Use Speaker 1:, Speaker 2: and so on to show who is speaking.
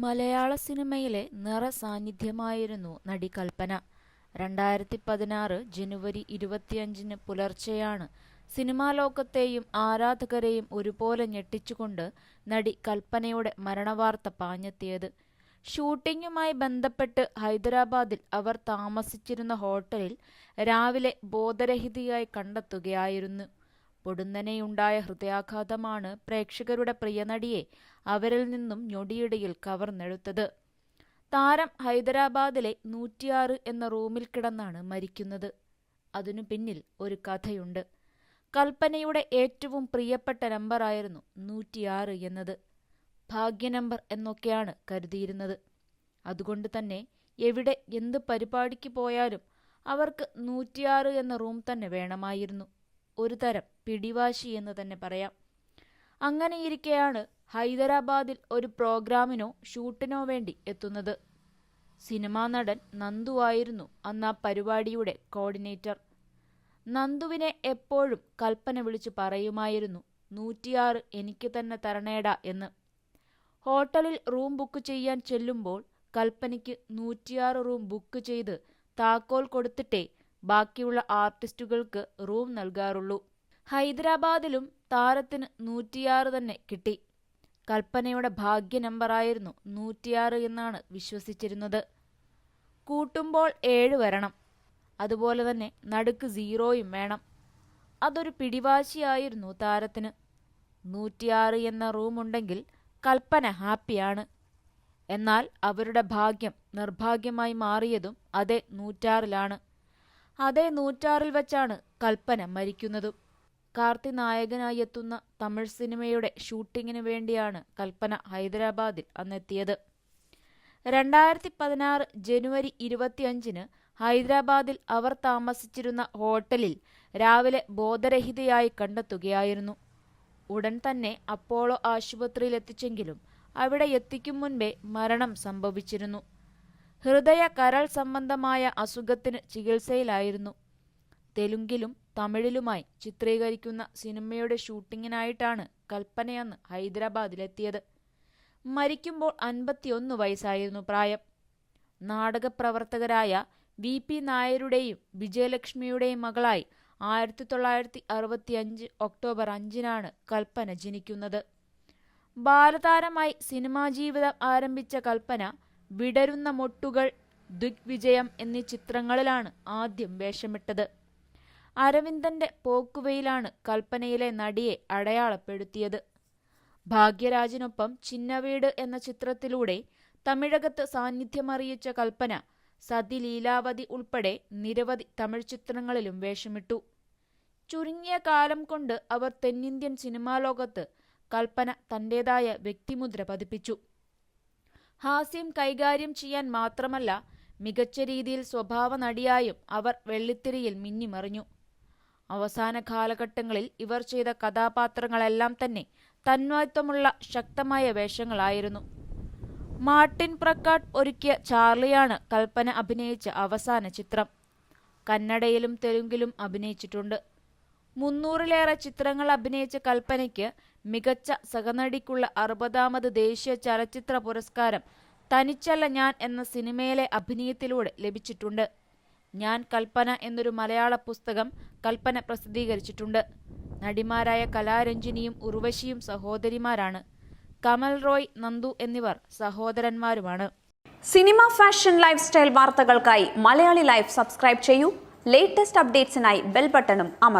Speaker 1: മലയാള സിനിമയിലെ നിറസാന്നിധ്യമായിരുന്നു നടി കൽപ്പന. രണ്ടായിരത്തി പതിനാറ് ജനുവരി ഇരുപത്തിയഞ്ചിന് പുലർച്ചെയാണ് സിനിമാ ലോകത്തെയും ആരാധകരെയും ഒരുപോലെ ഞെട്ടിച്ചുകൊണ്ട് നടി കൽപ്പനയുടെ മരണവാർത്ത പാഞ്ഞെത്തിയത്. ഷൂട്ടിങ്ങുമായി ബന്ധപ്പെട്ട് ഹൈദരാബാദിൽ അവർ താമസിച്ചിരുന്ന ഹോട്ടലിൽ രാവിലെ ബോധരഹിതയായി കണ്ടെത്തുകയായിരുന്നു. പൊടുന്നനെയുണ്ടായ ഹൃദയാഘാതമാണ് പ്രേക്ഷകരുടെ പ്രിയനടിയെ അവരിൽ നിന്നും ഞൊടിയിടയിൽ കവർന്നെടുത്തത്. താരം ഹൈദരാബാദിലെ നൂറ്റിയാറ് എന്ന റൂമിൽ കിടന്നാണ് മരിക്കുന്നത്. അതിനു പിന്നിൽ ഒരു കഥയുണ്ട്. കൽപ്പനയുടെ ഏറ്റവും പ്രിയപ്പെട്ട നമ്പറായിരുന്നു നൂറ്റിയാറ് എന്നത്. ഭാഗ്യ നമ്പർ എന്നൊക്കെയാണ് കരുതിയിരുന്നത്. അതുകൊണ്ട് തന്നെ എവിടെ എന്ത് പരിപാടിക്ക് പോയാലും അവർക്ക് നൂറ്റിയാറ് എന്ന റൂം തന്നെ വേണമായിരുന്നു. ഒരു തരം പിടിവാശി എന്ന് തന്നെ പറയാം. അങ്ങനെയിരിക്കെയാണ് ഹൈദരാബാദിൽ ഒരു പ്രോഗ്രാമിനോ ഷൂട്ടിനോ വേണ്ടി എത്തുന്നത്. സിനിമാ നടൻ നന്ദുവായിരുന്നു അന്ന് ആ പരിപാടിയുടെ കോർഡിനേറ്റർ. നന്ദുവിനെ എപ്പോഴും കൽപ്പന വിളിച്ചു പറയുമായിരുന്നു നൂറ്റിയാറ് എനിക്ക് തന്നെ തരണേടാ എന്ന്. ഹോട്ടലിൽ റൂം ബുക്ക് ചെയ്യാൻ ചെല്ലുമ്പോൾ കൽപ്പനയ്ക്ക് നൂറ്റിയാറ് റൂം ബുക്ക് ചെയ്ത് താക്കോൽ കൊടുത്തിട്ടേ ബാക്കിയുള്ള ആർട്ടിസ്റ്റുകൾക്ക് റൂം നൽകാറുള്ളൂ. ഹൈദരാബാദിലും താരത്തിന് നൂറ്റിയാറ് തന്നെ കിട്ടി. കൽപ്പനയുടെ ഭാഗ്യ നമ്പറായിരുന്നു നൂറ്റിയാറ് എന്നാണ് വിശ്വസിച്ചിരുന്നത്. കൂട്ടുമ്പോൾ ഏഴ് വരണം. അതുപോലെ തന്നെ നടുക്ക് സീറോയും വേണം. അതൊരു പിടിവാശിയായിരുന്നു താരത്തിന്. നൂറ്റിയാറ് എന്ന റൂമുണ്ടെങ്കിൽ കൽപ്പന ഹാപ്പിയാണ്. എന്നാൽ അവരുടെ ഭാഗ്യം നിർഭാഗ്യമായി മാറിയതും അതേ നൂറ്റാറിലാണ്. അതേ നൂറ്റാറിൽ വച്ചാണ് കൽപ്പന മരിക്കുന്നതും. കാർത്തി നായകനായി എത്തുന്ന തമിഴ് സിനിമയുടെ ഷൂട്ടിങ്ങിന് വേണ്ടിയാണ് കൽപ്പന ഹൈദരാബാദിൽ അന്നെത്തിയത്. രണ്ടായിരത്തി പതിനാറ് ജനുവരി ഇരുപത്തിയഞ്ചിന് ഹൈദരാബാദിൽ അവർ താമസിച്ചിരുന്ന ഹോട്ടലിൽ രാവിലെ ബോധരഹിതയായി കണ്ടെത്തുകയായിരുന്നു. ഉടൻ തന്നെ അപ്പോളോ ആശുപത്രിയിൽ എത്തിച്ചെങ്കിലും അവിടെ എത്തിക്കും മുൻപേ മരണം സംഭവിച്ചിരുന്നു. ഹൃദയ കരൾ സംബന്ധമായ അസുഖത്തിന് ചികിത്സയിലായിരുന്നു. തെലുങ്കിലും തമിഴിലുമായി ചിത്രീകരിക്കുന്ന സിനിമയുടെ ഷൂട്ടിങ്ങിനായിട്ടാണ് കൽപ്പനയന്ന് ഹൈദരാബാദിലെത്തിയത്. മരിക്കുമ്പോൾ അൻപത്തിയൊന്ന് വയസ്സായിരുന്നു പ്രായം. നാടകപ്രവർത്തകരായ വി പി നായരുടെയും വിജയലക്ഷ്മിയുടെയും മകളായി ആയിരത്തി തൊള്ളായിരത്തി അറുപത്തിയഞ്ച് ഒക്ടോബർ അഞ്ചിനാണ് കൽപ്പന ജനിക്കുന്നത്. ബാലതാരമായി സിനിമാ ജീവിതം ആരംഭിച്ച കൽപ്പന വിടരുന്ന മൊട്ടുകൾ ദുഗ്വിജയം എന്നീ ചിത്രങ്ങളിലാണ് ആദ്യം വേഷമിട്ടത്. അരവിന്ദന്റെ പോക്കുവയിലാണ് കൽപ്പനയിലെ നടിയെ അടയാളപ്പെടുത്തിയത്. ഭാഗ്യരാജിനൊപ്പം ചിന്നവീട് എന്ന ചിത്രത്തിലൂടെ തമിഴകത്ത് സാന്നിധ്യമറിയിച്ച കൽപ്പന സതി ലീലാവതി ഉൾപ്പെടെ നിരവധി തമിഴ് ചിത്രങ്ങളിലും വേഷമിട്ടു. ചുരുങ്ങിയ കാലം കൊണ്ട് അവർ തെന്നിന്ത്യൻ സിനിമാ ലോകത്ത് കൽപ്പന തന്റേതായ വ്യക്തിമുദ്ര പതിപ്പിച്ചു. ഹാസ്യം കൈകാര്യം ചെയ്യാൻ മാത്രമല്ല മികച്ച രീതിയിൽ സ്വഭാവ നടിയായും അവർ വെള്ളിത്തിരിയിൽ മിന്നിമറിഞ്ഞു. അവസാന കാലഘട്ടങ്ങളിൽ ഇവർ ചെയ്ത കഥാപാത്രങ്ങളെല്ലാം തന്നെ തന്മയത്വമുള്ള ശക്തമായ വേഷങ്ങളായിരുന്നു. മാർട്ടിൻ പ്രക്കാട്ട് ഒരുക്കിയ ചാർലിയാണ് കൽപ്പന അഭിനയിച്ച അവസാന ചിത്രം. കന്നഡയിലും തെലുങ്കിലും അഭിനയിച്ചിട്ടുണ്ട്. മുന്നൂറിലേറെ ചിത്രങ്ങൾ അഭിനയിച്ച കൽപ്പനയ്ക്ക് മികച്ച സഹനടിക്കുള്ള അറുപതാമത് ദേശീയ ചലച്ചിത്ര പുരസ്കാരം തനിച്ചല്ല ഞാൻ എന്ന സിനിമയിലെ അഭിനയത്തിലൂടെ ലഭിച്ചിട്ടുണ്ട്. ഞാൻ കൽപ്പന എന്നൊരു മലയാള പുസ്തകം കൽപ്പന പ്രസിദ്ധീകരിച്ചിട്ടുണ്ട്. നടിമാരായ കലാരഞ്ജിനിയും ഉർവശിയും സഹോദരിമാരാണ്. കമൽ റോയ് നന്ദു എന്നിവർ സഹോദരന്മാരുമാണ്.
Speaker 2: സിനിമ ഫാഷൻ ലൈഫ് സ്റ്റൈൽ വാർത്തകൾക്കായി മലയാളി ലൈഫ് സബ്സ്ക്രൈബ് ചെയ്യൂ. ലേറ്റസ്റ്റ് അപ്ഡേറ്റ്സിനായി ബെൽ ബട്ടണും അമർ